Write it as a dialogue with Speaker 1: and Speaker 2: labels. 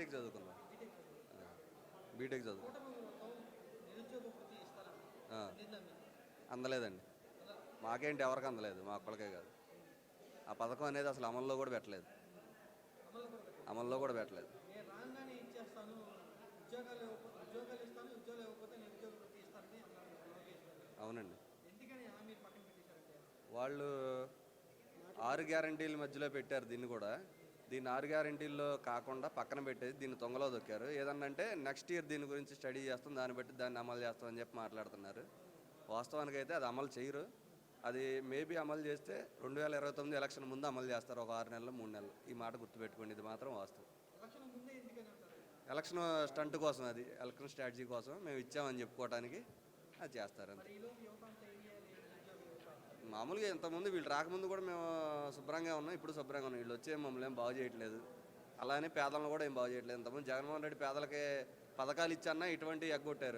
Speaker 1: BTech చదువుకున్నా BTech చదువు. అందలేదండి. మాకేంటి ఎవరికి అందలేదు మా ఒక్కడికే కాదు. ఆ పథకం అనేది అసలు అమల్లో కూడా పెట్టలేదు. అమల్లో కూడా పెట్టలేదు. అవునండి. వాళ్ళు ఆరు గ్యారంటీల మధ్యలో పెట్టారు దీన్ని కూడా. దీన్ని ఆరు గ్యారంటీల్లో కాకుండా పక్కన పెట్టేసి దీన్ని తొంగలో దొక్కారు. ఏదన్నా అంటే నెక్స్ట్ ఇయర్ దీని గురించి స్టడీ చేస్తాం దాన్ని బట్టి దాన్ని అమలు చేస్తామని చెప్పి మాట్లాడుతున్నారు. వాస్తవానికి అయితే అది అమలు చేయరు. అది మేబీ అమలు చేస్తే రెండు వేల ఇరవై తొమ్మిది ఎలక్షన్ ముందు అమలు చేస్తారు ఒక ఆరు నెలలు మూడు నెలలు. ఈ మాట గుర్తుపెట్టుకోండి ఇది మాత్రం వాస్తవం.
Speaker 2: ఎలక్షన్
Speaker 1: స్టంట్ కోసం అది ఎలక్షన్ స్ట్రాటజీ కోసం మేము ఇచ్చామని చెప్పుకోవడానికి అది చేస్తారు అంతే మామూలుగా ఇంతకుముందు వీళ్ళు రాకముందు కూడా మేము శుభ్రంగా ఉన్నాం ఇప్పుడు శుభ్రంగా ఉన్నాం. వీళ్ళు వచ్చే మమ్మల్ని ఏం బాగు చేయట్లేదు. అలానే పేదలను కూడా ఏం బాగు చేయట్లేదు. ఇంతకుముందు జగన్మోహన్ రెడ్డి పేదలకి పథకాలు ఇచ్చన్నా ఇటువంటి ఎగ్గొట్టారు.